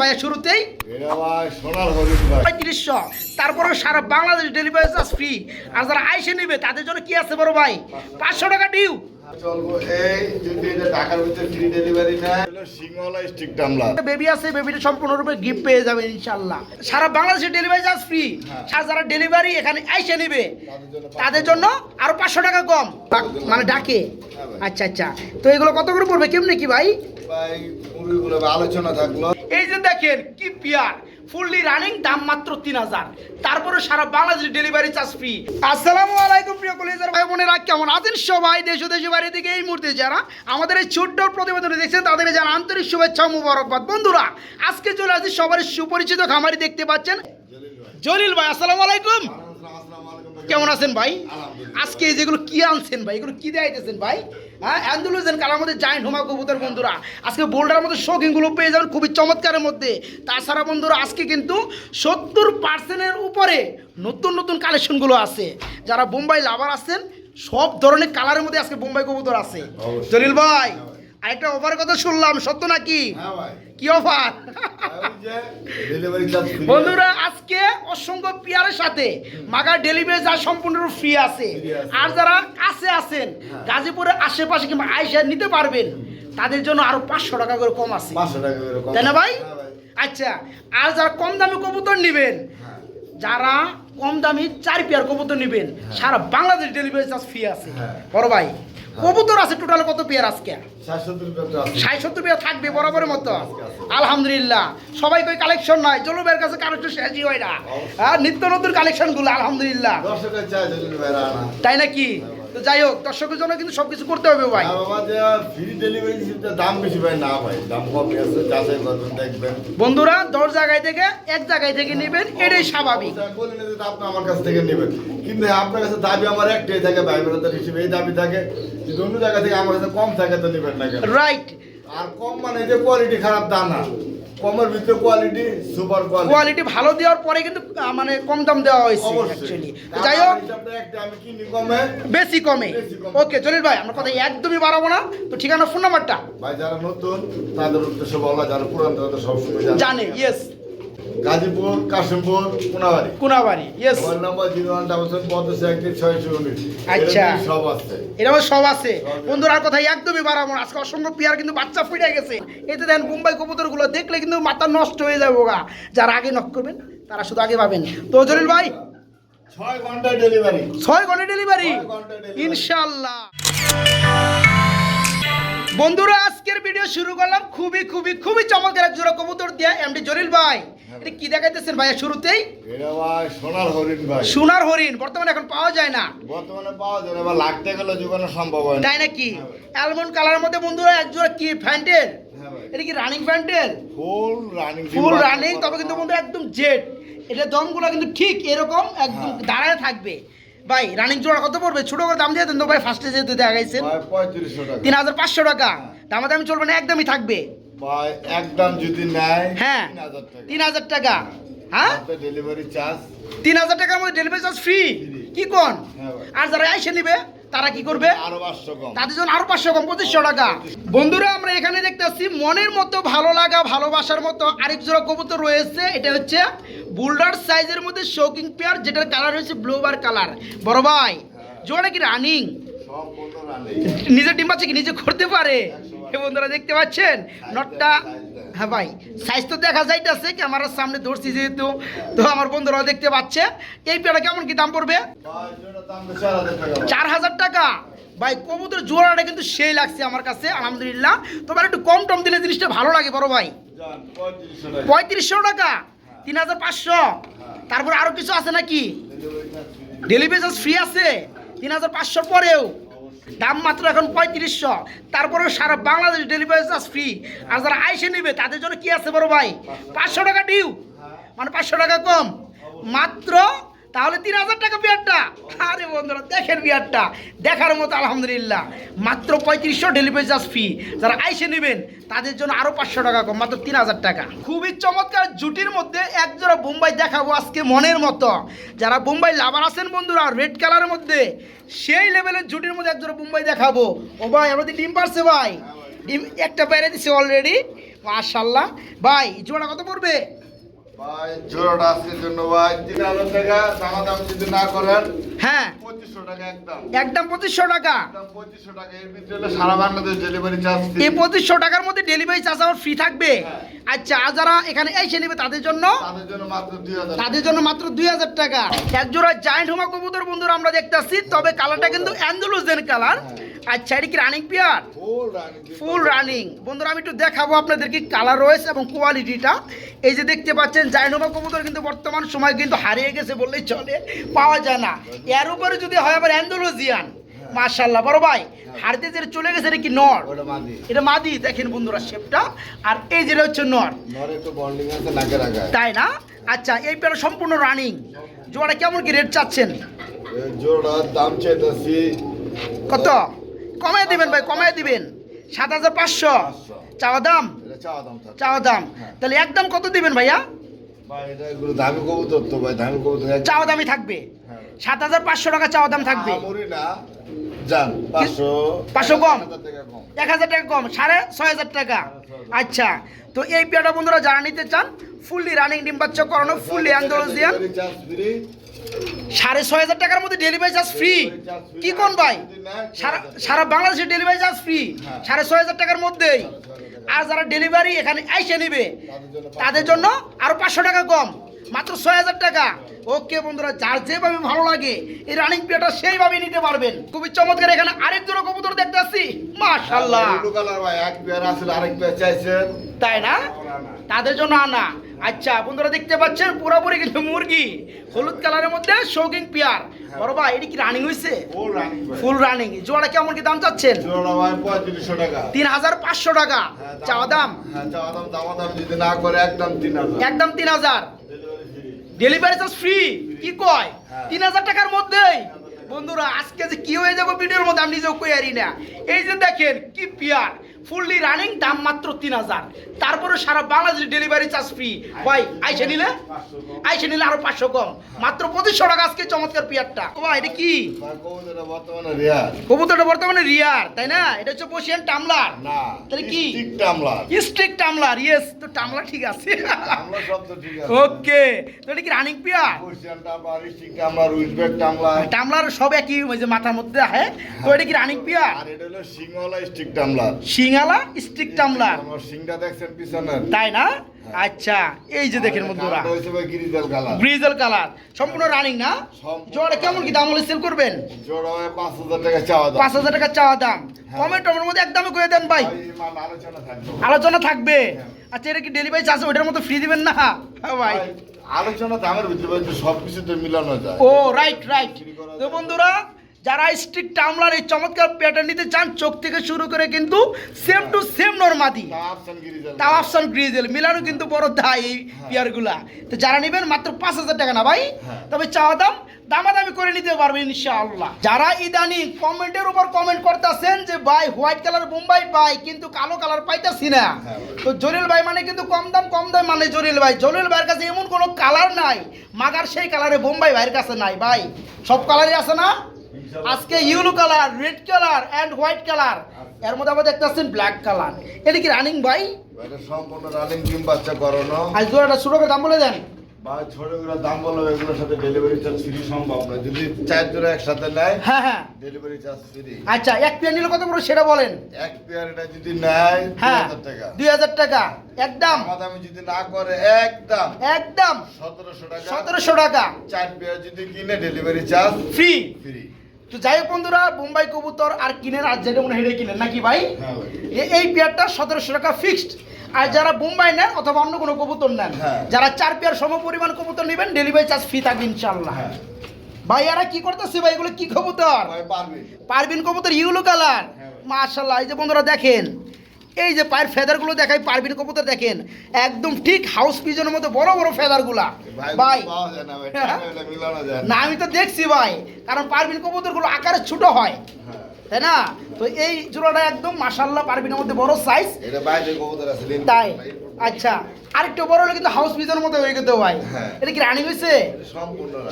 ভাইয়া শুরুতেই? পঁয়ত্রিশশো। তারপরে সারা বাংলাদেশ ডেলিভারি চার্জ ফ্রি। আর যারা আইসে নেবে তাদের জন্য কি আছে বড় ভাই? পাঁচশো টাকা ডিউ। বেবি আছে বেবিটা সম্পূর্ণরূপে গিফট পেয়ে ইনশাল্লাহ। সারা বাংলাদেশে ডেলিভারি চার্জ ফ্রি। আর যারা ডেলিভারি এখানে আইসে নেবে তাদের জন্য আরও পাঁচশো টাকা কম। মানে ডাকে। আচ্ছা আচ্ছা। তো এগুলো কত করে পড়বে? কেমনি কি ভাই? এই যে দেখেন কি পিয়ার। ফুললি রানিং দাম মাত্র তিন হাজার। তারপরে সারা বাংলাদেশ ডেলিভারি চার্জ ফ্রি আসসালামু আলাইকুম প্রিয় কলেজের ভাই বোনেরা, কেমন আছেন সবাই? দেশ দেশের বাইরে থেকে এই মুহূর্তে যারা আমাদের এই ছোট্ট প্রতিবেদনে দেখছেন, তাদের জানা আন্তরিক শুভেচ্ছা মুবারকবাদ। বন্ধুরা, আজকে চলে আসছি সবার সুপরিচিত খামারি দেখতে পাচ্ছেন। জলিল ভাই, আসসালামু আলাইকুম। কেমন আছেন ভাই? আজকে যেগুলো কি আনছেন ভাই এগুলো কি দেখাইতেছেন ভাই? হ্যাঁ অ্যান্ডুলোজেন কালার মধ্যে জাইন্ট হোমা কবুতর বন্ধুরা। আজকে বোল্ডার মধ্যে শৌখিনগুলো পেয়ে যাবেন খুবই চমৎকারের মধ্যে। তাছাড়া বন্ধুরা আজকে কিন্তু সত্তর পার্সেন্টের উপরে নতুন নতুন কালেকশনগুলো আছে। যারা বোম্বাই লাভার আছেন সব ধরনের কালারের মধ্যে আজকে বোম্বাই কবুতর আছে। জলিল ভাই আরেকটা অফার কথা শুনলাম সত্য নাকি? হ্যাঁ কি অফার বন্ধুরা আজকে অসংখ্য পিয়ারের সাথে মাগার ডেলিভারি যা সম্পূর্ণ ফ্রি আছে। আর যারা কাছে আছেন গাজীপুরের আশেপাশে কিংবা আইসা নিতে পারবেন তাদের জন্য আরও পাঁচশো টাকা করে কম আছে। তাই না ভাই? হ্যাঁ আচ্ছা আর যারা কম দামি কবুতর নেবেন হ্যাঁ। যারা কম দামি চার পেয়ার কবুতর নেবেন সারা বাংলাদেশ ডেলিভারি চার্জ ফ্রি আছে। হ্যাঁ। বড় ভাই কবুতর আছে টোটাল কত পেয়ার আজকে? ষাট সত্তর পেয়ার থাকবে বরাবরের মতো। আলহামদুলিল্লাহ। সবাই কই কালেকশন নাই জলুবের কাছে কালেকশন শেষই হয় না নিত্য নতুন কালেকশনগুলো আলহামদুলিল্লাহ। তাই নাকি? তো যাই হোক দর্শকের জন্য কিন্তু সবকিছু করতে হবে ভাই। ফ্রি ডেলিভারি দাম বেশি ভাই না ভাই দাম কম আছে যাচাই করবেন দেখবেন। বন্ধুরা দশ জায়গায় থেকে এক জায়গায় থেকে নেবেন এটাই স্বাভাবিক। আপনি আমার কাছ থেকে নেবেন। কিন্তু আপনার কাছে দাবি আমার একটাই থাকে ভাই ব্রাদার হিসেবে এই দাবি থাকে যদি অন্য জায়গা থেকে আমার কাছে কম থাকে তো নেবেন না রাইট আর কম মানে যে কোয়ালিটি খারাপ তা না। কমের ভিতরে কোয়ালিটি সুপার কোয়ালিটি কোয়ালিটি ভালো দেওয়ার পরে কিন্তু মানে কম দাম দেওয়া হয়েছে অ্যাকচুয়ালি যাই হোক। আমি কিনি কমে। বেশি কমে। ওকে জলিল ভাই আমরা কথা একদমই বাড়াবো না। তো ঠিকানা ফোন নাম্বারটা ভাই যারা নতুন তাদের উদ্দেশ্য বলা যারা পুরান তারা সবসময় জানে। জানে yes Gazipur Kashimpur Konabari. Konabari yes mobile number zero one double seven পঞ্চাশ একত্রিশ ছয়শো উনিশ আচ্ছা। সব আছে। এরকম সব আছে। বন্ধুরা আর কথা একদমই বাড়াবো না। আজকে অসংখ্য পেয়ার কিন্তু বাচ্চা ফুটে গেছে। এতে দেখেন মুম্বাই কবুতরগুলো দেখলে কিন্তু মাথা নষ্ট হয়ে যাবে গা। যারা আগে নক করবেন তারা শুধু আগে পাবেন। তো জলিল ভাই ছয় ঘন্টায় ডেলিভারি ছয় ঘণ্টা ডেলিভারি ছয় ঘণ্টা delivery। ইনশাল্লাহ বন্ধুরা আজকের ভিডিও শুরু করলাম খুবই খুবই খুবই চমৎকার এক জোড়া কবুতর দিয়ে এমডি জলিল ভাই। এটা কি দেখাইতেছেন ভাইয়া শুরুতেই? সোনার হরিণ ভাই। সোনার হরিণ বর্তমানে এখন পাওয়া যায় না। বর্তমানে পাওয়া যায় না বা লাগতে গেলে জীবনে সম্ভব হয় না। তাই নাকি? অ্যালমন্ড কালারের মধ্যে বন্ধুরা এক জোড়া কি ফ্যান্টেল হ্যাঁ ভাই। এটা কি running fantail full running full running তবে কিন্তু বন্ধুরা একদম জেট এটা দমগুলো কিন্তু ঠিক এরকম একদম হ্যাঁ। দাঁড়ায় থাকবে। ভাই রানিং জোড়া কত পড়বে? ছোট করে দাম দিয়ে দেন তো ভাই ফার্স্টে যেহেতু দেখা গেছে তিন হাজার পাঁচশো টাকা। দামা দামি চলবে না একদমই থাকবে। ভাই একদম যদি নেয় হ্যাঁ তিন হাজার টাকা। হ্যাঁ। ডেলিভারি চার্জ তিন হাজার টাকার মধ্যে ডেলিভারি চার্জ ফ্রি কি কোন? হ্যাঁ আর যারা এসে নিবে? তারা কি করবে? তাদের জন্য আরও পাঁচশো কম পঁচিশশো টাকা। বন্ধুরা আমরা এখানে দেখতে পাচ্ছি মনের মতো ভালো লাগা ভালোবাসার মতো আরেক জোড়া কবুতর রয়েছে। এটা হচ্ছে বুলডার সাইজের মধ্যে শৌকিং পেয়ার যেটার কালার হচ্ছে ব্লু বার কালার বড় ভাই জোড়া কি রানিং সব বন্ধু নিজে ডিম বাচ্চা কি নিজে করতে পারে? বন্ধুরা দেখতে পাচ্ছেন নটটা হ্যাঁ ভাই সাইজ তো দেখা যাইতেছে ক্যামেরার সামনে ধরছি যেহেতু। তো আমার বন্ধুরাও দেখতে পাচ্ছে। এই পেয়ারা কেমন কি দাম পড়বে? চার হাজার টাকা। ভাই কবুতর জোড়াটা কিন্তু সেই লাগছে আমার কাছে, আলহামদুলিল্লাহ। তবে একটু কম টম দিলে জিনিসটা ভালো লাগে, বড় ভাই। পঁয়ত্রিশশো টাকা। তিন হাজার পাঁচশো। তারপর আরও কিছু আছে নাকি? ডেলিভারি চার্জ ফ্রি আছে। তিন হাজার পাঁচশোর পরেও। দাম মাত্র এখন পঁয়ত্রিশশো। তারপরে সারা বাংলাদেশ ডেলিভারি চার্জ ফ্রি আর যারা আইসে নেবে, তাদের জন্য কি আছে বড় ভাই? পাঁচশো টাকা ডিউ মানে পাঁচশো টাকা কম। মাত্র তাহলে তিন হাজার টাকা বিয়ারটা। আরে বন্ধুরা, দেখেন বিয়ারটা। দেখার মতো আলহামদুলিল্লাহ। মাত্র পঁয়ত্রিশশো ডেলিভারি চার্জ ফি যারা আইসে নেবেন, তাদের জন্য আরও পাঁচশো টাকা কম, মাত্র তিন হাজার টাকা। খুবই চমৎকার জুটির মধ্যে এক জোড়া বোম্বাই দেখাবো আজকে মনের মতো। যারা বোম্বাই লাভার আছেন বন্ধুরা রেড কালারের মধ্যে, সেই লেভেলের জুটির মধ্যে এক জোড়া বোম্বাই দেখাবো। ও ভাই, আমাদের ডিম পারছে ভাই। ডিম একটা বাইরে দিছে অলরেডি মাশাল্লাহ ভাই, জোড়া কত পড়বে? ভাই জোড়াটা আজকের জন্য ভাই তিন হাজার টাকা দামা যদি না করেন হ্যাঁ। পঁচিশশো টাকা একদম। একদম পঁচিশশো টাকা। পঁচিশশো টাকা। এর ভিতরে সারা বাংলাদেশ ডেলিভারি চার্জ এই পঁচিশশো টাকার মধ্যে ডেলিভারি চার্জ আমার ফ্রি থাকবে। হ্যাঁ। আচ্ছা আর যারা এখানে এসে নেবে তাদের জন্য? তাদের জন্য মাত্র দুই হাজার তাদের জন্য মাত্র দুই হাজার টাকা। এক জোড়া জায়েন্ট হোমা কবুতর বন্ধুরা আমরা দেখতেছি তবে কালারটা কিন্তু কালার আচ্ছা এটা কি রানিং পিয়ার ফুল রানিং বন্ধুরা আমি একটু দেখাবো আপনাদেরকে কালার রয়েছে এবং কোয়ালিটিটা এই যে দেখতে পাচ্ছেন জাইনোমা কবুতর কিন্তু বর্তমান সময় কিন্তু হারিয়ে গেছে বললেই চলে পাওয়া যায় না। এর উপরে যদি হয় আবার অ্যান্ডোলজিয়ান মার্শাল্লাহ বড় ভাই হারতে যে চলে গেছে এটা কি নর? এটা মাদি দেখেন বন্ধুরা শেপটা আর এই যেটা হচ্ছে নর। তাই না? আচ্ছা এই পেয়ারা সম্পূর্ণ রানিং জোড়া কেমন কি রেট চাচ্ছেন? জোড়ার দাম চাইতেছি কত? কমায় দিবেন ভাই কমায় দিবেন। সাত হাজার পাঁচশো। চাওয়া দাম? চাওয়া দাম দাম। তাহলে একদম কত দিবেন ভাইয়া? চাওয়া দামই থাকবে। হ্যাঁ। সাত হাজার পাঁচশো টাকা চাওয়া দাম থাকবে। পাঁচশো। কম? এক হাজার টাকা কম। সাড়ে ছয় হাজার টাকা। আচ্ছা তো এই পেয়ারটা বন্ধুরা যারা নিতে চান ফুললি রানিং ডিম বাচ্চা করানো ফুললি অ্যান্ডোলজিয়ান। সাড়ে ছয় হাজার টাকার মধ্যে ডেলিভারি চার্জ ফ্রি কি কোন ভাই? সারা সারা বাংলাদেশে ডেলিভারি চার্জ ফ্রি। সাড়ে ছয় হাজার টাকার মধ্যেই? আর যারা ডেলিভারি এখানে এসে নিবে তাদের জন্য তাদের জন্য আরও পাঁচশো টাকা কম। মাত্র ছয় হাজার টাকা। ওকে বন্ধুরা যার যেভাবে ভালো লাগে এই রানিং পেয়ারটা সেইভাবে নিতে পারবেন। খুবই চমৎকার এখানে আরেক জোড়া কবুতর দেখতে আসছি। মাশাল্লাহ তাই না। তাদের জন্য আনা। আচ্ছা বন্ধুরা দেখতে পাচ্ছেন পুরোপুরি কিন্তু মুরগি। হলুদ কালারের মধ্যে শৌকিং পেয়ার। বড় ভাই এটা কি রানিং হয়েছে ফুল রানিং জোড়া কেমন কি দাম চাচ্ছেন? জোড়া ভাই পঁয়ত্রিশশো টাকা। তিন হাজার পাঁচশো টাকা। হ্যাঁ, চাওয়া দাম? হ্যাঁ চাওয়া দাম দামা দাম যদি না করে একদম তিন হাজার। ডেলিভারি চার্জ ফ্রি কি কয়? হ্যাঁ। তিন হাজার টাকার মধ্যেই। বন্ধুরা আজকে যে কি হয়ে যাব ভিডিওর মধ্যে আমি নিজেও কই আরি না। এই যে দেখেন কি পিয়ার। ফুললি রানিং দাম মাত্র তিন হাজার। তারপরে সারা বাংলাদেশ ডেলিভারি চার্জ ফ্রি ভাই আইসে নিলে? আইসে নিলে আরও পাঁচশো কম। মাত্র পঁচিশশো টাকা আজকে চমৎকার পিয়ারটা ও এটা কি? কবুতরটা বর্তমানে রেয়ার তাই না? এটা হচ্ছে বসিয়ান টামলার না তাহলে কি? টামলার স্ট্রিক টামলার ইয়েস তো টামলার ঠিক আছে। ওকে তো এটা কি রানিং পিয়ার টামলার সব একই ওই যে মাথার মধ্যে আহে তো এটা কি রানিং পিয়ার আর এটা হলো সিংহলা স্টিক টামলার স্টিক টামলার আমার সিংটা দেখছেন পিছনের। তাই না? আচ্ছা এই যে দেখেন বন্ধুরা। Grizzle colour. Grizzle colour. সম্পূর্ণ রানিং না? জোড়া কেমন কি দাম হলে সেল করবেন? জোড়া হয় পাঁচ হাজার টাকা চাওয়া দাম। পাঁচ হাজার টাকা চাওয়া দাম। হ্যাঁ। টমের মধ্যে একদমই করে দেন ভাই। আলোচনা থাকবে। আলোচনা থাকবে। আচ্ছা এটা কি ডেলিভারি চার্জ ওইটার মতো ফ্রি দিবেন না? হ্যাঁ ভাই। আলোচনা দামের ভিতরে ভাই, সব কিছুতে মিলানো যায়। ও রাইট রাইট তো বন্ধুরা যারা স্ট্রিক টামলার এই চমৎকার প্যাটার্ন নিতে চান চোখ থেকে শুরু করে কিন্তু সেম টু সেম নরমাদি তাও আফসান গ্রিজেল মিলানো কিন্তু বড় দায় এই পেয়ারগুলা তো যারা নেবেন মাত্র পাঁচ হাজার টাকা না ভাই? হ্যাঁ। তবে চাওয়া দাম দামাদামি করে নিতে পারবে ইনশাআল্লাহ। যারা ইদানি কমেন্টের উপর কমেন্ট করতেছেন যে ভাই হোয়াইট কালার বোম্বাই পাই কিন্তু কালো কালার পাইতাছি না। হ্যাঁ। তো জলিল ভাই মানে কিন্তু কম দাম কম দাম মানে জলিল ভাই। জলিল ভাইয়ের কাছে এমন কোনো কালার নাই মাগার সেই কালারে বোম্বাই ভাইয়ের কাছে নাই ভাই। সব কালারই আছে না? আজকে yellow colour red colour and white কালারের মধ্যে আবার দেখতে পাচ্ছেন ব্ল্যাক কালার এটা কি রানিং ভাই? এটা সম্পূর্ণ রানিং ডিম বাচ্চা করানো। আজ জোড়াটা শুরু করে দাম বলে দেন। বা ছোটগুলো দাম এগুলোর সাথে ডেলিভারি চার্জ ফ্রি সম্ভব না যদি চার জোড়া একসাথে নেয় হ্যাঁ হ্যাঁ। ডেলিভারি চার্জ ফ্রি আচ্ছা এক পেয়ার নিলে কত বড় সেটা বলেন। এক পেয়ার এটা যদি নেয় হ্যাঁ টাকা। দুই হাজার টাকা। একদম। দামি যদি না করে একদম। একদম। সতেরোশো টাকা। সতেরোশো টাকা। চার পেয়ার যদি কিনে ডেলিভারি চার্জ ফ্রি ফ্রি তো যাই হোক বন্ধুরা বোম্বাই কবুতর আর কিনেন আর যেটা মনে হেঁটে কিনেন নাকি ভাই? হ্যাঁ এই পেয়ারটা সতেরোশো টাকা ফিক্সড আর যারা বোম্বাই নেন অথবা অন্য কোনো কবুতর নেন হ্যাঁ। যারা চার পেয়ার সম পরিমাণ কবুতর নেবেন ডেলিভারি চার্জ ফ্রি থাকবে ইনশাল্লাহ হ্যাঁ। ভাই এরা কি করতেছে ভাই? এগুলো কি কবুতর? পারবিন কবুতর ইউলো কালার। মাশাল্লাহ এই যে বন্ধুরা দেখেন এই যে পায়ের ফেদারগুলো দেখাই পারবিন কবুতর দেখেন। একদম ঠিক হাউস পিজনের মতো বড় বড় ফেদারগুলা। ভাই না আমি তো দেখছি ভাই। কারণ পারবিন কবুতরগুলো আকারে ছোট হয়। হ্যাঁ। তাই না? তো এই জোড়াটা একদম মাশাল্লাহ পারবিনের মধ্যে বড় সাইজ এটা বাইরে কবুতর আছে তাই। আচ্ছা আরেকটু বড় হলে কিন্তু হাউস পিজনের মতো হয়ে গেতে ভাই। হ্যাঁ। এটা কি রানী হয়েছে?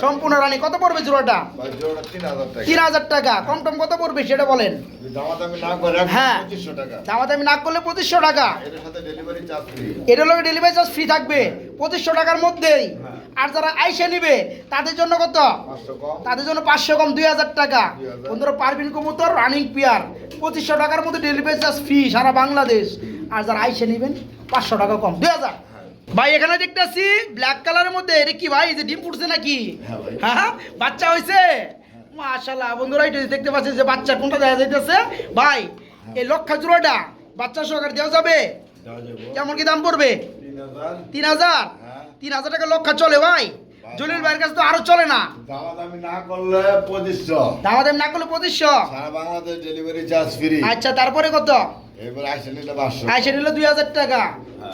সম্পূর্ণ রানী। কত পড়বে জোড়াটা? তিন হাজার টাকা। কম টম কত পড়বে সেটা বলেন। হ্যাঁ। পঁচিশশো টাকা। দামাদামি না করলে পঁচিশশো টাকা। এটার সাথে ডেলিভারি চার্জ ফ্রি এটা হলো ডেলিভারি চার্জ ফ্রি থাকবে? পঁচিশশো টাকার মধ্যেই। হ্যাঁ। আর যারা আইসে নিবে তাদের জন্য কত? তাদের জন্য পাঁচশো কম দুই হাজার টাকা। 2000 বন্ধুরা পারবিন কবুতর রানিং পিয়ার পঁচিশশো টাকার মধ্যে ডেলিভারি চার্জ ফ্রি সারা বাংলাদেশ। আর যারা আইসে নেবেন পাঁচশো টাকা কম দুই হাজার। হ্যাঁ। ভাই এখানে দেখতেছি ব্ল্যাক কালারের মধ্যে এটা কি ভাই? এই যে ডিম ফুটছে নাকি? হ্যাঁ ভাই। হ্যাঁ বাচ্চা হয়েছে মাশাল্লাহ বন্ধুরা এটা দেখতে পাচ্ছি যে বাচ্চা কোনটা দেখা যাইতেছে? ভাই এই লক্ষা জোড়াটা বাচ্চা সহকারে দেওয়া যাবে? দেওয়া যাবে। কেমন কি দাম পড়বে? তিন হাজার? তিন হাজার হ্যাঁ। টাকা লক্ষা চলে ভাই। জলিল ভাইয়ের কাছে তো আরও চলে না। দামাদামি না করলে পঁচিশশো দামাদাম না করলে পঁচিশশো সারা বাংলাদেশ ডেলিভারি চার্জ ফ্রি আচ্ছা তারপরে কত? এবার আসে নিলে পাঁচশো। আইসে নিল দুই হাজার টাকা।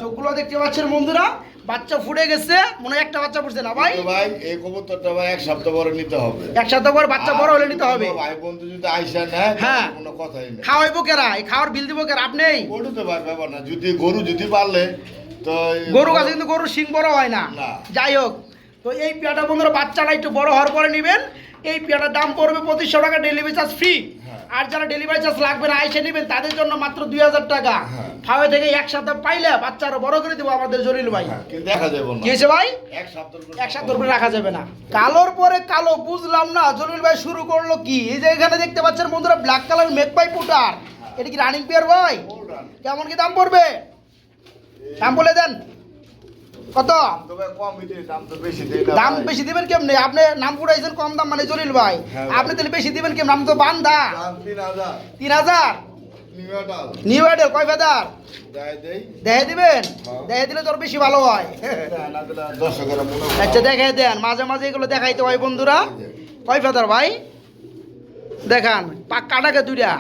চোখগুলো দেখতে পাচ্ছেন বন্ধুরা? বাচ্চা ফুটে গেছে মনে একটা বাচ্চা ফুটছে না ভাই? ভাই এই কবুতরটা ভাই এক সপ্তাহ পরে নিতে হবে। এক সপ্তাহ পর বাচ্চা বড় হলে নিতে হবে। ভাই বন্ধু যদি আইসা নেয় হ্যাঁ। হ্যাঁ। কোনো কথাই নেই। খাওয়াইবো কেরা? এই খাওয়ার বিল দিব কেরা? আপনি গরু তো ভাই ব্যাপার না। যদি গরু যদি পারলে গরু কাছে কিন্তু গরুর শিং বড় হয় না। যাই হোক তো এই পেয়াটা বন্ধুরা বাচ্চাটা একটু বড় হওয়ার পরে নেবেন। এই পেয়াটার দাম পড়বে পঁচিশশো টাকা ডেলিভারি চার্জ ফ্রি। আর যারা ডেলিভারি চার্জ লাগবে না আইসে নেবেন তাদের জন্য মাত্র দুই হাজার টাকা। হ্যাঁ। ফাওয়ে থেকে এক সপ্তাহ পাইলে বাচ্চা আরও বড় করে দেবো আমাদের জলিল ভাই। হ্যাঁ, কি হয়েছে ভাই? এক সপ্তাহ সপ্তাহ রাখা যাবে না। কালোর পরে কালো বুঝলাম না। জলিল ভাই শুরু করল কি? এই যে এখানে দেখতে পাচ্ছেন বন্ধুরা black colour magpie pouter এটা কি রানিং পেয়ার ভাই? কেমন কি দাম পড়বে? দাম বলে দেন। কত? দাম বেশি দিবেন কেমনে? আপনি নাম পুরাইছেন কম দাম মানে জলিল ভাই। হ্যাঁ আপনি তাহলে বেশি দিবেন কেমন? নাম তো দাম তিন হাজার। নিউ আইডেল কয় ফেদার দেখে দিবেন? হ্যাঁ। দেখে দিলে তোর বেশি ভালো হয়। আচ্ছা দেখাই দেন। মাঝে মাঝে এগুলো দেখাইতে হয় বন্ধুরা। কয় ফেদার ভাই? দেখান। কাটাকে দুইটা।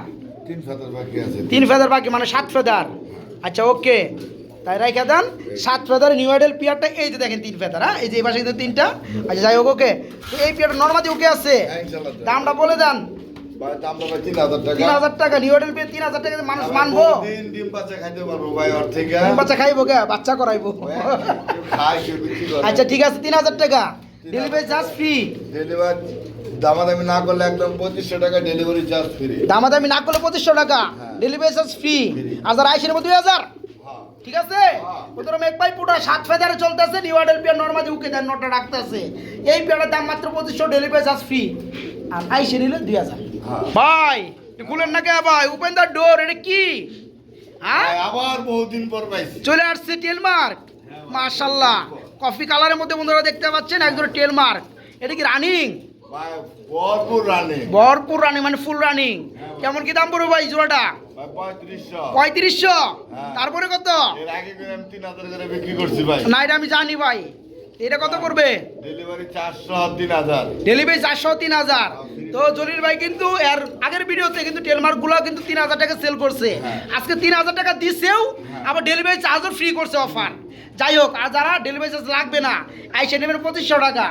তিন ফেদার বাকি মানে সাত ফেদার। আচ্ছা ওকে। তাই রাইখা দেন সাত ফেদার নিউ আইডেল পিয়ারটা এই যে দেখেন তিন ফেদার হ্যাঁ? এই যে এই পাশে কিন্তু তিনটা। আচ্ছা যাই হোক ওকে। তো এই পিয়ারটা নর্মালি ওকে আছে। হ্যাঁ। দামটা বলে দেন। তিন হাজার টাকা। তিন হাজার নিউ আইডেল পিয়ার তিন হাজার টাকা মানুষ মানবো। ডিম বাচ্চা খাইতে পারব ভাই ওর থেকে। ডিম বাচ্চা খাইবো কে? বাচ্চা করাইবো। করে। আচ্ছা ঠিক আছে তিন হাজার টাকা। ডেলিভারি চার্জ ফ্রি ডেলিভারি দামাদামি না করলে একদম পঁচিশশো টাকা ডেলিভারি চার্জ ফ্রি দামাদামি না করলে পঁচিশশো টাকা। হ্যাঁ। ডেলিভারি চার্জ ফ্রি যারা দুই হাজার। হ্যাঁ ঠিক আছে। প্রথম এক পাই পুরো সাত ফেদারে চলতেছে নিউ আইডেল পিয়ার নর্মালি উকে দেন নটা রাখতেছে। এই পিয়ারের দাম মাত্র পঁচিশশো ডেলিভারি চার্জ ফ্রি আর আইসে নিলে দুই হাজার। হ্যাঁ। ভাই খুলেন না কে ভাই? ওপেন দ্য ডোর এটা কি? হ্যাঁ? আবার বহুদিন পর পাইছি। চলে আসছে টেলমার্ক মাশাল্লাহ। কফি কালারের মধ্যে বন্ধুরা দেখতে পাচ্ছেন একদম টেলমার্ক এটা কি রানিং ভরপুর রানিং মানে ফুল রানিং কেমন কি দাম পড়বে ভাই জোড়াটা? পঁয়ত্রিশশো। হ্যাঁ। তারপরে কত? না এটা আমি জানি ভাই। এটা কত পড়বে? ডেলিভারি চারশো তিন হাজার। ডেলিভারি চারশো তিন হাজার। তো জলিল ভাই কিন্তু এর আগের ভিডিওতে কিন্তু টেলমার্কগুলো কিন্তু তিন হাজার টাকা সেল করছে। হ্যাঁ। আজকে তিন হাজার টাকা দিছেও আবার ডেলিভারি চার্জও ফ্রি করছে অফার। যাই হোক আর যারা ডেলিভারি চার্জ লাগবে না আইসে নেবেন পঁচিশশো টাকা।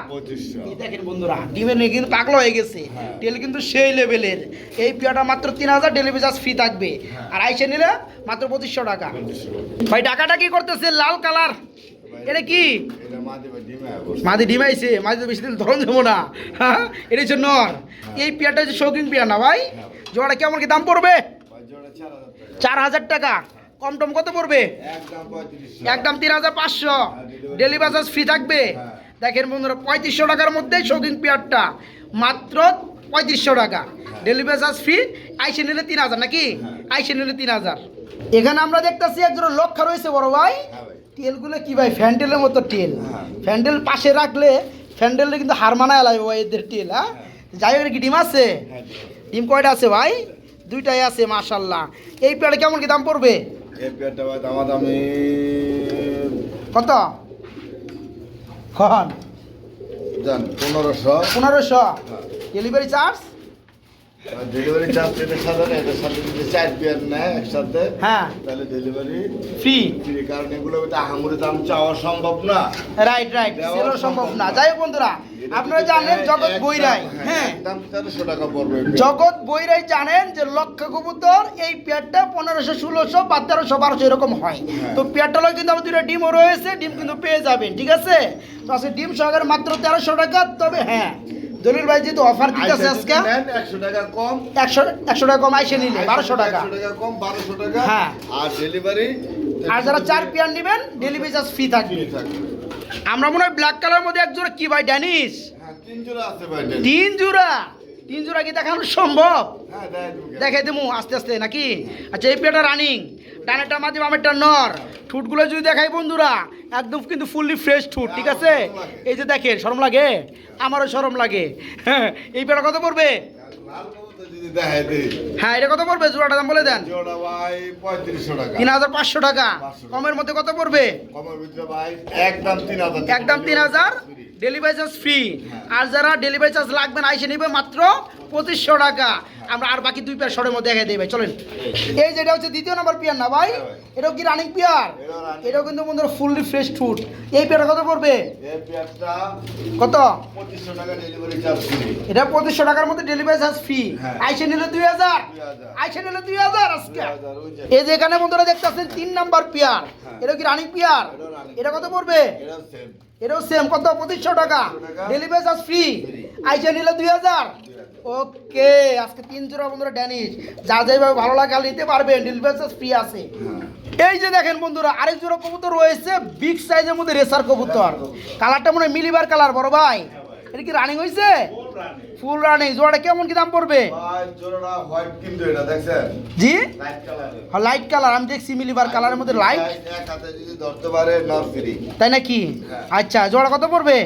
দেখেন বন্ধুরা ডিমের নিয়ে কিন্তু পাগলা হয়ে গেছে। হ্যাঁ। তেল কিন্তু সেই লেভেলের এই পিয়াটা মাত্র তিন হাজার ডেলিভারি চার্জ ফ্রি থাকবে। হ্যাঁ। আর আইসে নিলে মাত্র পঁচিশশো টাকা। ভাই টাকাটা কি করতেছে? লাল কালার। এটা কি। মাদি ডিমাইছে মাদি তো বেশি দিন ধরন দেবো না। হ্যাঁ এটা এই পেয়ারটা হচ্ছে শৌখিন পেয়ার না ভাই? জোড়াটা কেমন কি দাম পড়বে? চার হাজার টাকা। কম টম কত পড়বে? একদম তিন হাজার পাঁচশো। ডেলিভারি চার্জ ফ্রি থাকবে। হ্যাঁ। দেখেন বন্ধুরা, পঁয়ত্রিশশো টাকার মধ্যে শৌখিন পেয়ারটা। মাত্র পঁয়ত্রিশশো টাকা। ডেলিভারি চার্জ ফ্রি, আইসে নিলে তিন হাজার নাকি? হ্যাঁ। আইসে নিলে তিন হাজার। এখানে আমরা দেখতেছি একজন লক্ষ্য রয়েছে বড় ভাই। হ্যাঁ তেলগুলো কি ভাই? ফ্যান্ডেলের মতো তেল। হ্যাঁ। ফ্যান্ডেল পাশে রাখলে ফ্যান্ডেলটা কিন্তু হার মানায় লাগবে ভাই এদের তেল হ্যাঁ? যাই হোক কি ডিম আছে? হ্যাঁ ডিম কয়টা আছে ভাই? দুইটাই আছে মাশাল্লাহ এই পেয়ারে কেমন কি দাম পড়বে? এই পেয়ারটা ভাই দামাদামি কত? পনেরোশো। পনেরোশো। হ্যাঁ। ডেলিভারি চার্জ ডেলিভারি চার্জ না, এটার সাথে যদি চার নেয় একসাথে হ্যাঁ। তাহলে ডেলিভারি ফ্রি ফ্রি কারণ এগুলো আহামরি দাম চাওয়া সম্ভব না। রাইট রাইট সম্ভব না। যাই বন্ধুরা আপনারা জানেন জগৎ বৈরাই হ্যাঁ তেরোশো টাকা পড়বে। জগৎ বৈরাই জানেন যে লক্ষ কবুতর এই পেয়ারটা পনেরোশো ষোলোশো বা তেরোশো বারোশো এরকম হয়। হ্যাঁ। তো পেয়ারটা কিন্তু আমার দুটো ডিমও রয়েছে ডিম কিন্তু পেয়ে যাবেন ঠিক আছে? তো ডিম সহকারে মাত্র তেরোশো টাকা তবে হ্যাঁ দলিল ভাই যেহেতু অফার দিতেছে আজকে একশো টাকা কম। একশো একশো টাকা কম আইসে নিলে বারোশো টাকা। কম বারোশো টাকা। হ্যাঁ। আর ডেলিভারি আর যারা চার পেয়ার নেবেন ডেলিভারি চার্জ ফ্রি থাকবে। আমরা মনে হয় ব্ল্যাক কালার মধ্যে এক জোড়া কি ভাই ড্যানিশ তিন জোড়া আছে ভাই তিন জোড়া? তিন জোড়া কি দেখানো সম্ভব? হ্যাঁ। দেখাই দেবো। আস্তে আস্তে নাকি? আচ্ছা এই পেটা রানিং ডানেরটা মাঝে বামেরটা নর। ঠুটগুলো যদি দেখাই বন্ধুরা একদম কিন্তু ফুললি ফ্রেশ ঠুট ঠিক আছে? এই যে দেখেন শরম লাগে? আমারও শরম লাগে। হ্যাঁ এই পেটা কত পড়বে? হ্যাঁ এটা কত পড়বে? জোড়াটা দাম বলে দেন। তিন হাজার পাঁচশো টাকা। কমের মধ্যে কত পড়বে? একদম তিন হাজার? ডেলিভারি চার্জ ফ্রি আর যারা ডেলিভারি চার্জ লাগবে না এসে নেবে মাত্র পঁচিশশো টাকা। আমরা আর বাকি দুই পেয়ার শরের মধ্যে দেখে দেবে। চলেন। এই। যেটা হচ্ছে দ্বিতীয় নম্বর পেয়ার না ভাই? এটাও কি রানিং পেয়ার এটাও কিন্তু বন্ধুরা ফুললি ফ্রেশ ফুড এই পেয়ারটা কত পড়বে? কত? এটা পঁচিশশো টাকার মধ্যে ডেলিভারি চার্জ ফ্রি হ্যাঁ। আইসে নিলে দুই হাজার। 2000 আইসে নিলে দুই হাজার আজকে। 2000 ওই যে। এই যে এখানে বন্ধুরা দেখতেছেন তিন নাম্বার পেয়ার হ্যাঁ। এটা কি রানিং পেয়ার এটা কত পড়বে। এটাও সেম কত? পঁচিশশো টাকা। ডেলিভারি চার্জ ফ্রি আইসা নিলে দুই হাজার। ওকে আজকে তিন জোড়া বন্ধুরা ড্যানিশ যা যেভাবে ভালো লাগে নিতে পারবেন। ডেলিভারি চার্জ ফ্রি আছে। হ্যাঁ। এই যে দেখেন বন্ধুরা আরেক জোড়া কবুতর রয়েছে বিগ সাইজের মধ্যে রেসার কবুতর। কালারটা মনে হয় মিলিবার কালার বড় ভাই। এটা কি রানিং হয়েছে ফুল রানিং জোড়াটা কেমন কি দাম পড়বে? জি? লাইট লাইট কালার আমি দেখছি মিলিবার কালারের মধ্যে লাইট তাই নাকি? হ্যাঁ। আচ্ছা জোড়া কত পড়বে?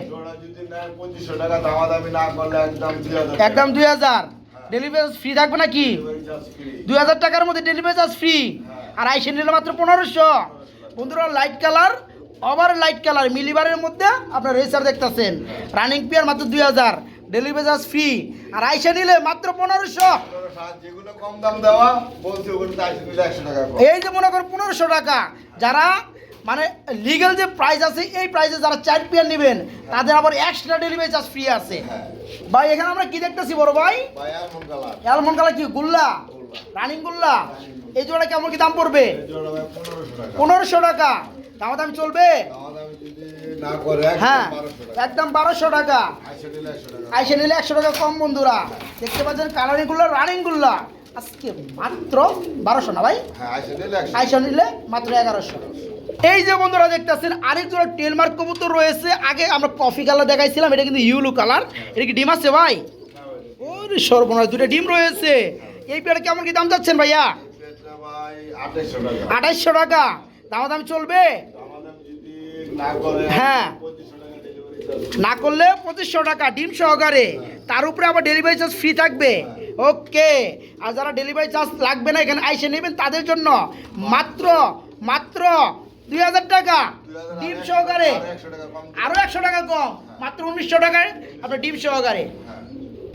একদম দুই হাজার ডেলিভারি ফ্রি থাকবে নাকি? দুই হাজার টাকার মধ্যে ডেলিভারি চার্জ ফ্রি আর আইসে নিলে মাত্র পনেরোশো। বন্ধুরা light colour over light colour মিলিবারের মধ্যে আপনার রেসার দেখতেছেন। রানিং পিয়ার মাত্র দুই হাজার। Delivery charge free. আর আইসে নিলে মাত্র পনেরোশো। এই যে মনে করেন পনেরোশো টাকা যারা মানে লিগেল যে প্রাইস আছে এই প্রাইসে যারা চার পিয়ার নেবেন তাদের আবার এক্সট্রা ডেলিভারি চার্জ ফ্রি আছে। হ্যাঁ। ভাই এখানে আমরা কি দেখতেছি বড় ভাই? অ্যালমন্ড কালার কি গুল্লা? রানিং গুল্লা? এই জোড়া কেমন কি দাম পড়বে? পনেরোশো টাকা। দাম দাম চলবে? হ্যাঁ একদম বারোশো টাকা। আইসে নিলে একশো টাকা। কম বন্ধুরা। দেখতে পাচ্ছেন কালারিং গুল্লা আজকে মাত্র বারোশো না ভাই? হ্যাঁ আইসে নিলে মাত্র এগারোশো। এই যে বন্ধুরা দেখতেছেন আরেক জোড়া টেলমার্ক কবুতর রয়েছে। আগে আমরা কফি কালার দেখাইছিলাম এটা কিন্তু ইউলু কালার এটা কি ডিম আছে ভাই? ওরে সর্বনাশ দুটো ডিম রয়েছে। এই পেয়ারা কেমন কি দাম যাচ্ছেন ভাইয়া? আঠাইশশো টাকা। দাম দাম চলবে? হ্যাঁ। না করলে পঁচিশশো টাকা ডিম সহকারে। তার উপরে আবার ডেলিভারি চার্জ ফ্রি থাকবে। ওকে। আর যারা ডেলিভারি চার্জ লাগবে না এখানে আইসে নেবেন তাদের জন্য। মাত্র মাত্র দুই হাজার টাকা ডিম সহকারে। আর একশো টাকা কম মাত্র উনিশশো টাকায় আপনার ডিম সহকারে।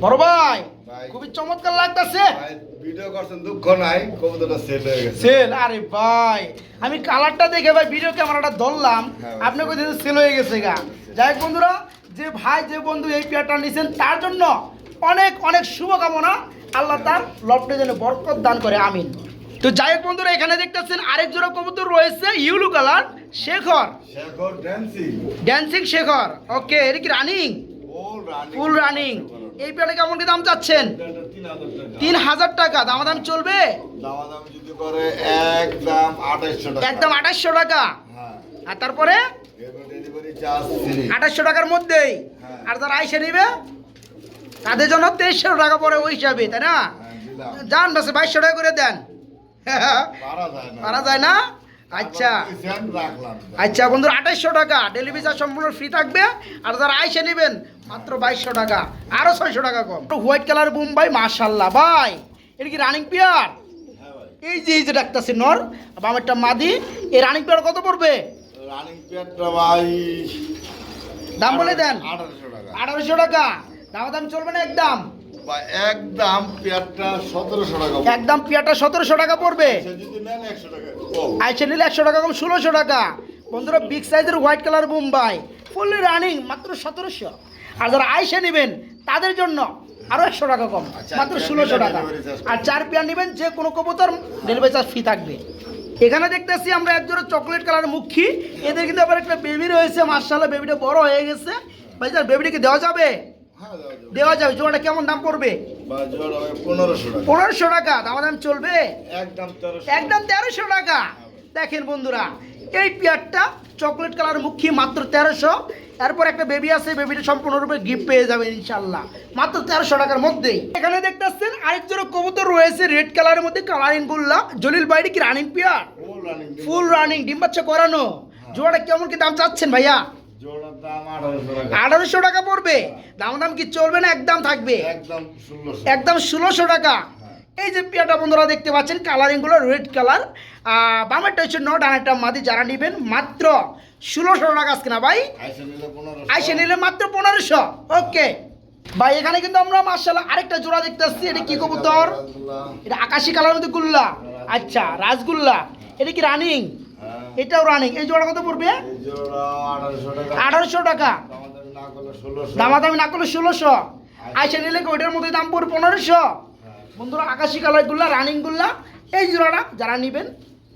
বড় ভাই। খুবই চমৎকার লাগতেছে। ভাই। ভিডিও করছেন দুঃখ নাই কবুতরটা সেল হয়ে গেছে। সেল আরে ভাই আমি কালারটা দেখে ভাই ভিডিও ক্যামেরাটা ধরলাম হ্যাঁ। আপনি কোথায় সেল হয়ে গেছে গা। যাই বন্ধুরা যে ভাই যে বন্ধু এই পেয়ারটা নিয়েছেন তার জন্য অনেক অনেক শুভকামনা। আল্লাহ তার লফটে যেন বরকত দান করে আমিন। তো যাই হোক বন্ধুরা এখানে দেখতেছেন আরেক জোড়া কবুতর রয়েছে yellow colour checker. Checker dancing dancing checker. Okay এটা কি running full running full running এই পেয়ারটা কেমন কি দাম চাচ্ছেন? তিন হাজার টাকা তিন দাম দাম চলবে? দামাদামি যদি করে একদম আঠাশশো টাকা। একদম আঠাশশো টাকা। হ্যাঁ। আর তারপরে? আঠাশশো টাকার মধ্যেই। হ্যাঁ। আর যারা আইসে নিবে তাদের জন্য তেইশশো টাকা পরে ওই হিসাবে তাই না? হ্যাঁ যান বাসে বাইশশো টাকা করে দেন। পারা যায় না? আচ্ছা। আচ্ছা বন্ধুরা আঠাইশশো টাকা। ডেলিভারি চার্জ সম্পূর্ণ ফ্রি থাকবে। আর যারা আইসে নেবেন মাত্র বাইশশো টাকা। আরও ছয়শো টাকা কম। হোয়াইট কালার বুম্বাই মাশাল্লাহ ভাই। এটা কি রানিং পিয়ার এই যে এই যে ডাকতেছে নর বামেরটা মাদি। এই রানিং পিয়ার কত পড়বে? রানিং পেয়ারটা ভাই দাম বলে দেন। আঠারোশো টাকা। আঠারোশো টাকা। দাম দাম চলবে না একদম? একদম পেয়ারটা সতেরোশো টাকা একদম পেয়ারটা সতেরোশো টাকা পড়বে। সে যদি নেন একশো টাকা। কম আইসে নিলে একশো টাকা কম ষোলোশো টাকা। বন্ধুরা বিগ সাইজের white colour Mumbai fully running মাত্র সতেরোশো। আর যারা আইসে নেবেন তাদের জন্য আরও একশো টাকা কম আচ্ছা, মাত্র ষোলোশো টাকা। আর চার পেয়ার নেবেন যে কোনো কবুতর ডেলিভারি চার্জ ফি থাকবে। এখানে দেখতেছি আমরা একজোড়া চকলেট কালার মুখী। এদের কিন্তু আবার একটা বেবি রয়েছে মার্শাল্লাহ বেবিটা বড় হয়ে গেছে। ভাই স্যার বেবিটাকে দেওয়া যাবে? দেওয়া যাবে। জোড়াটা কেমন দাম পড়বে? পনেরোশো টাকা। দাম দাম চলবে? একদম তেরোশো টাকা। দেখেন বন্ধুরা এই পেয়ারটা চকলেট কালার মুখী মাত্র তেরোশো। তারপর একটা বেবি আছে বেবিটা সম্পূর্ণরূপে গিফট পেয়ে যাবে ইনশাল্লাহ। মাত্র তেরোশো টাকার মধ্যেই। এখানে দেখতেছেন আরেক জোড়া কবুতর রয়েছে রেড কালারের মধ্যে কালারিং গুল্লা জলিল বাইরে কি রানিং পেয়ার ফুল রানিং ডিম। বাচ্চা করানো। জোড়াটা কেমন কি দাম চাচ্ছেন ভাইয়া? আঠারোশো টাকা। পড়বে? দাম দাম কি চলবে না একদম থাকবে? একদম ষোলোশো। টাকা। এই যে পেয়ারটা বন্ধুরা দেখতে পাচ্ছেন কালারিংগুলো রেড কালার বামেরটা হচ্ছে ন ডানেরটা মাদি যারা নেবেন মাত্র ষোলোশো টাকা আজকে না ভাই? আইসে নিলে নিলে মাত্র পনেরোশো। ওকে ভাই এখানে কিন্তু আমরা মার্শাল আরেকটা জোড়া দেখতে আসছি। এটা কি কবুতর? এটা আকাশি কালার মধ্যে গুল্লা। আচ্ছা রাজগুল্লা। এটা কি রানিং হ্যাঁ এটাও রানিং এই জোড়া কত পড়বে? আঠারোশো টাকা। দামাদামি না করলে ষোলোশো। আইসে নিলে কি ওইটার মধ্যে দাম পড়বে পনেরোশো? বন্ধুরা আকাশি কালারগুলা রানিংগুলা এই জোড়াটা যারা নেবেন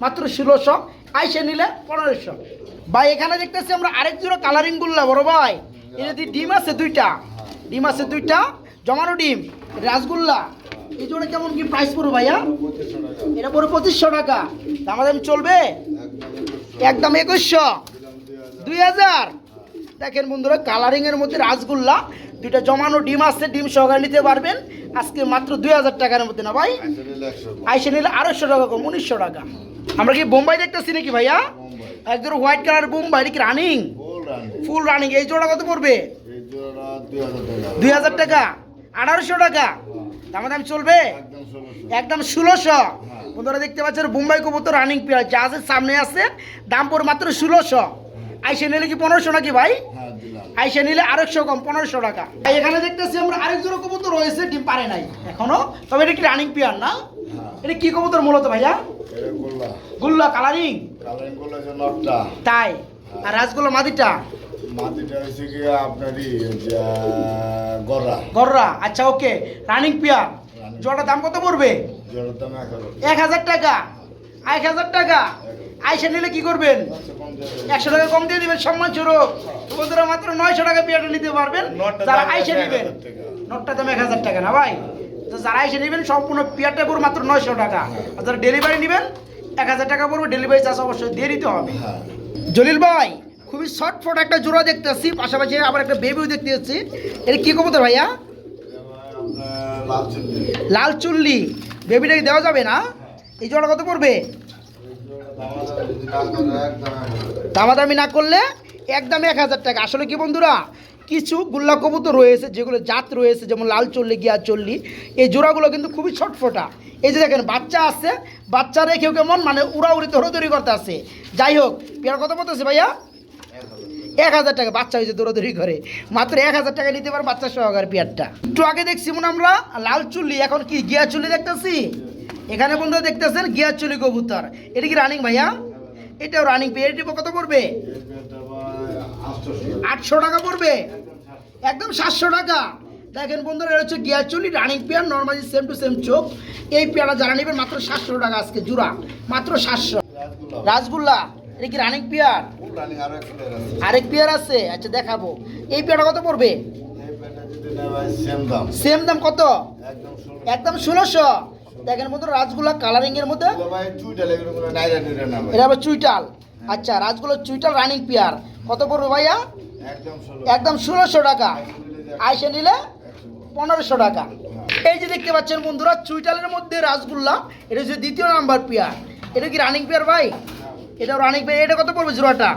মাত্র ষোলোশো। আইসে নিলে পনেরোশো। ভাই এখানে দেখতেছি আমরা আরেক জোড়া কালারিংগুলা বড় ভাই। এটা ডিম আছে দুইটা। ডিম আছে দুইটা জমানো ডিম রাসগুল্লা। এই জোড়া কেমন কি প্রাইস পড়বে ভাইয়া? এটা পড়বে পঁচিশশো টাকা। দামাদামি চলবে? একদম একুশশো। দুই হাজার। দেখেন বন্ধুরা কালারিং এর মধ্যে রাসগুল্লা দুইটা জমানো ডিম আছে ডিম সহকারে নিতে পারবেন। আজকে মাত্র দুই হাজার টাকার মধ্যে না ভাই? আইসে নিলে আড়াইশো টাকা কম উনিশশো টাকা। আমরা কি বোম্বাই দেখতেছি নাকি ভাইয়া? একদম হোয়াইট কালার বোম্বাই কি রানিং ফুল রানিং এই জোড়া কত পড়বে? দুই হাজার টাকা। দুই হাজার টাকা। আঠারোশো টাকা। দাম দাম চলবে? একদম ষোলোশো। বন্ধুরা দেখতে পাচ্ছেন বোম্বাই কবুতর রানিং পেঁয়াজ যা আছে সামনে আছে। দাম পড়বে মাত্র ষোলোশো। আইসে নিলে কি পনেরোশো নাকি ভাই? হ্যাঁ আইসা নিলে আরেকশো কম পনেরোশো টাকা। এখানে দেখতেছি আমরা আরেক জোড়া কবুতর রয়েছে ডিম পারে নাই এখনও। তবে এটা কি রানিং পিয়ার না? হ্যাঁ। এটা কি কবুতর মূলত ভাইয়া? গুল্লা। কালারিং তাই? আর রাজগুলো মাদিটা? মাটিটা হয়েছে কি আপনারই যে গররা। আচ্ছা ওকে রানিং পিয়ার জোড়াটার দাম কত পড়বে? এক হাজার টাকা। এক হাজার টাকা? আইসা নিলে কি করবেন? আচ্ছা। একশো টাকা কম দিয়ে দিবেন সম্মান স্বরূপ। বন্ধুরা মাত্র নয়শো টাকা পিয়ারটা নিতে পারবেন। যারা আইসা নেবেন। নোটটা দাম এক হাজার টাকা না ভাই? তো যারা এসে নেবেন সম্পূর্ণ পিয়ারটা পড়বে মাত্র নয়শো টাকা। আর যারা ডেলিভারি নেবেন এক হাজার টাকা পড়বে। ডেলিভারি চার্জ অবশ্যই দিয়ে দিতে হবে। হ্যাঁ। জলিল ভাই খুবই শর্ট ফট একটা জোড়া দেখতে দেখতেছি। পাশাপাশি আবার একটা বেবিও দেখতে যাচ্ছি। এটা কি কবুতর ভাইয়া? লাল চুল্লি লাল চুল্লি বেবিটাকে দেওয়া যাবে না? এই জোড়া কত পড়বে? দামাদামি না করলে একদম এক হাজার টাকা। আসলে কি বন্ধুরা? কিছু গুল্লা কবুতর রয়েছে, যেগুলো জাত রয়েছে, যেমন লাল চল্লি গিয়া চল্লি এই জোড়াগুলো কিন্তু খুবই ছটফটা এই যে দেখেন, বাচ্চা আছে বাচ্চা কেউ কেমন মানে উড়াউড়ি দৌড়াদৌড়ি করতে আছে যাই হোক, পেয়ার কত বলতেছে ভাইয়া? এক হাজার টাকা, বাচ্চা হয়েছে দৌড়াদৌড়ি করে। মাত্র এক হাজার টাকা নিতে পারে বাচ্চা সহকারে পেয়ারটা। একটু আগে দেখছি মনে আমরা লাল চুল্লি, এখন কি গিয়া চুল্লি দেখতেছি? এখানে বন্ধুরা দেখতেছেন গিয়া চুল্লি কবুতর। এটা কি রানিং ভাইয়া? এটাও রানিং পেয়ার কত পড়বে? আটশো টাকা পড়বে। একদম সাতশো টাকা। দেখেন বন্ধুরা, এটা হচ্ছে গিয়ার চুলি running pair normally same to same চোখ। এই পেয়ারটা যারা নেবেন, মাত্র সাতশো টাকা আজকে জুড়া। মাত্র সাতশো। রাসগুল্লা, এটা কি রানিং পেয়ার? আরেক পেয়ার আছে? আচ্ছা দেখাবো। এই পেয়ারটা কত পড়বে? সেম দাম। কত? একদম ষোলোশো। দেখেন বন্ধুরা রাজগুলা কালারিং এর মধ্যে এটা আবার চুইটাল। আচ্ছা রাজগুলো চুইটাল রানিং পেয়ার কত পড়বে ভাইয়া? একদম ষোলোশো। টাকা। আইসে নিলে পনেরোশো টাকা। এই যে দেখতে পাচ্ছেন বন্ধুরা চুইটালের মধ্যে রাসগুল্লা এটা হচ্ছে দ্বিতীয় নাম্বার পেয়ার এটা কি রানিং পেয়ার ভাই? এটাও রানিং পেয়ার এটা কত পড়বে জোড়াটা?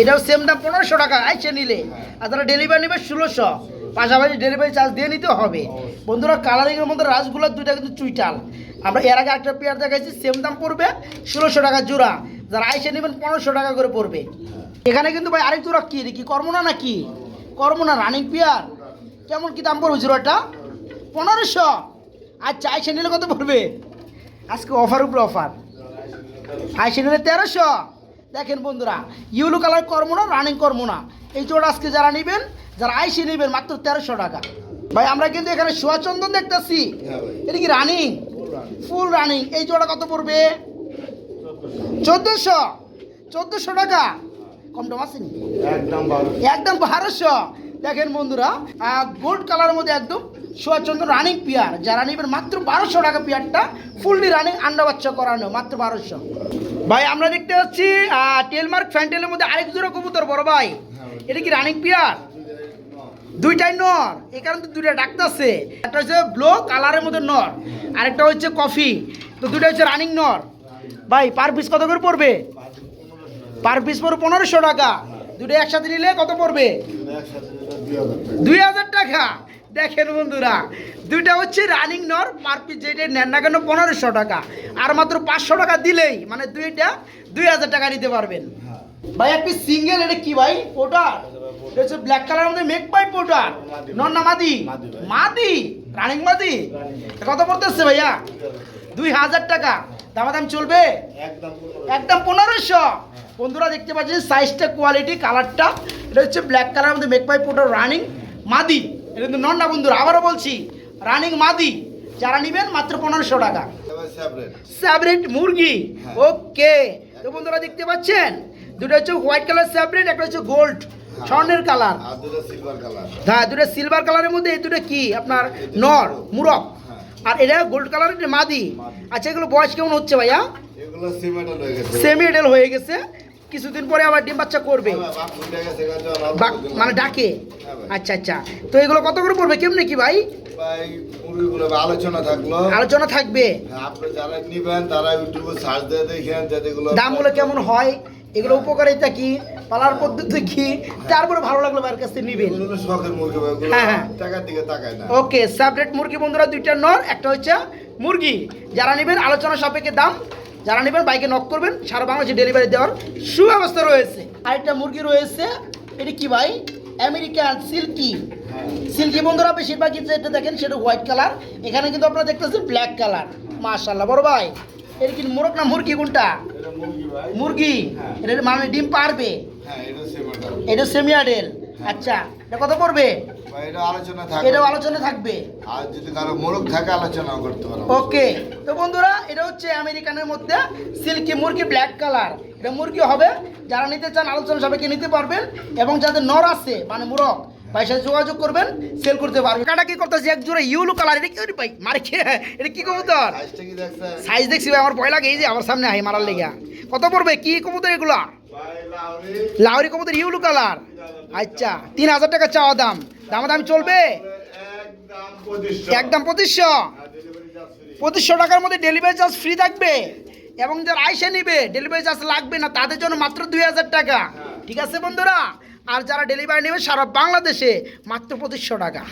এটাও সেম দাম পনেরোশো টাকা আইসে নিলে। আর তারা ডেলিভারি নেবে ষোলোশো। পাশাপাশি ডেলিভারি চার্জ দিয়ে নিতে হবে। বন্ধুরা কালারিংয়ের মধ্যে রাসগুলার দুইটা কিন্তু চুইটাল। আমরা এর আগে একটা পেয়ার দেখাইছি সেম দাম পড়বে ষোলোশো টাকা জোড়া। যারা আইসে নেবেন পনেরোশো টাকা করে পড়বে। এখানে কিন্তু ভাই আরেক জোড়া কি? কি কর্মনা নাকি? কর্মনা। রানিং পেয়ার কেমন কি দাম পড়বে জোড়াটা? পনেরোশো। আচ্ছা আইসে নিলে কত পড়বে? আজকে অফার উপরে অফার আইসে নিলে তেরোশো। দেখেন বন্ধুরা ইউলো কালার করব না রানিং করব না। এই জোড়া আজকে যারা নেবেন যারা আইসে নেবেন মাত্র তেরোশো টাকা। ভাই আমরা কিন্তু এখানে সোয়াচন্দন দেখতেছি। হ্যাঁ এটা কি রানিং? Full running. এই জোড়া কত পড়বে? চোদ্দোশো। চোদ্দোশো টাকা। কম দাম আসেনি একদম একদম বারোশো। দেখেন বন্ধুরা গোল্ড কালারের মধ্যে একদম সুভাষচন্দ্র রানিং পিয়ার। যারা নেবেন মাত্র বারোশো টাকা পিয়ারটা ফুললি রানিং আন্ডা বাচ্চা করানো, মাত্র বারোশো। ভাই, আমরা দেখতে পাচ্ছি টেলমার্ক ফ্যান্টেলের মধ্যে আরেক জোড়া কবুতর, বড় ভাই। এটা কি রানিং পিয়ার দুইটাই নর। এই কারণে তো দুইটা ডাকতেছে একটা হচ্ছে ব্লু কালারের মধ্যে নর, আরেকটা হচ্ছে কফি তো দুইটা হচ্ছে রানিং নর। ভাই পার পিস কত করে পড়বে? পার পিস পড়বে পনেরোশো টাকা। দুটো একসাথে নিলে কত পড়বে? দুই হাজার টাকা। দেখেন বন্ধুরা দুইটা হচ্ছে রানিং নর পার পিস যেটা নেন না কেন পনেরোশো টাকা। আর মাত্র পাঁচশো টাকা দিলেই মানে দুইটা দুই হাজার টাকা নিতে পারবেন। হ্যাঁ। ভাই আপনি সিঙ্গেল এটা কি ভাই? পোটার? হচ্ছে ব্ল্যাক কালারের মধ্যে মেক পাই পোটার। নন না মাদি। মাদি রানিং মাদি? কত পড়তেছে ভাইয়া? দুই হাজার টাকা। দামা দাম চলবে? একদম একদম পনেরোশো? বন্ধুরা দেখতে পাচ্ছেন সাইজটা কোয়ালিটি কালারটা এটা হচ্ছে ব্ল্যাক কালার মধ্যে মেক পাই পোটার রানিং মাদি। এটা কিন্তু নন না বন্ধুরা আবারও বলছি রানিং মাদি। যারা নেবেন মাত্র পনেরোশো টাকা। স্যাবরেট মুরগি? হ্যাঁ। ওকে তো বন্ধুরা দেখতে পাচ্ছেন দুটো হচ্ছে হোয়াইট কালার স্যাবরেট একটা হচ্ছে গোল্ড স্বর্ণের কালার হ্যাঁ দুটো সিলভার কালারের মধ্যে এই দুটো কি? আপনার নর মুরক হ্যাঁ। আর এটা গোল্ড কালারের মাদি। মাদি। আচ্ছা এগুলো বয়স কেমন হচ্ছে ভাইয়া? এগুলো সিমেন্টাল হয়ে গেছে। সেমি এডেল হয়ে গেছে। কিছুদিন পরে আবার ডিম বাচ্চা করবে। হ্যাঁ, মানে ডাকে। হ্যাঁ আচ্ছা আচ্ছা। তো এগুলো কত করে পড়বে? কেমনে কি ভাই? আলোচনা থাকল। আলোচনা থাকবে। হ্যাঁ, আপনি যারা নিবেন তারা ইউটিউবে সার্চ দিয়ে দেখেন যাতে দামগুলো কেমন হয়? এগুলো উপকারিতা কি? পালার পদ্ধতি কি? তারপরে ভালো লাগল ভাইয়ের কাছ থেকে নিবেন। হ্যাঁ, হ্যাঁ। ওকে সেপারেট মুরগি বন্ধুরা দুইটা নর একটা হচ্ছে মুরগি। যারা নেবেন আলোচনা সাপেক্ষে দাম যারা নেবেন বাইকে নক করবেন। সারা বাংলাদেশে ডেলিভারি দেওয়ার সুব্যবস্থা রয়েছে। আরেকটা মুরগি রয়েছে এটি কি ভাই? American silky. সিল্কি বন্ধুরা বেশিরভাগ যেটা দেখেন সেটা হোয়াইট কালার এখানে কিন্তু আপনারা দেখতেছেন ব্ল্যাক কালার মাশাল্লাহ বড় ভাই। এটা কি মোরগ না মুরগি কোনটা? মুরগি হ্যাঁ। এটা মানে ডিম পারবে? হ্যাঁ এটা সিমেন্টাল এটা সেমিয়াডেল আচ্ছা এটা কত পড়বে? এটাও আলোচনা থাকবে। আর যদি কারও মোরগ থাকে আলোচনাও করতে পারো। ওকে। তো বন্ধুরা এটা হচ্ছে আমেরিকানের মধ্যে সিল্কি মুরগি ব্ল্যাক কালার এটা মুরগি হবে যারা নিতে চান আলোচনা সবাইকে নিতে পারবেন এবং যাদের নর আছে মানে মুরগ ভাইয়ের সাথে যোগাযোগ করবেন সেল করতে পারবেন। কাটা কি করতেছে? এক জোড়া ইউলো কালার এটা কি? ভাই মারে খেয়ে এটা কি কবুতর? সাইজ দেখছি ভাই আমার ভয় লাগে এই যে আমার সামনে আই মারার লেগা কত পড়বে? কি কবুতর এগুলা? লাউরি। কবুতর ইউলো কালার আচ্ছা তিন হাজার টাকা চাওয়া দাম। দামা দাম চলবে? একদম পঁচিশশো। ফ্রি পঁচিশশো? টাকার মধ্যে ডেলিভারি চার্জ ফ্রি থাকবে। এবং যারা আইসা নিবে ডেলিভারি চার্জ লাগবে না তাদের জন্য মাত্র দুই হাজার টাকা। ঠিক আছে বন্ধুরা? আর যারা ডেলিভারি নেবে সারা বাংলাদেশে মাত্র পঁচিশশো টাকা।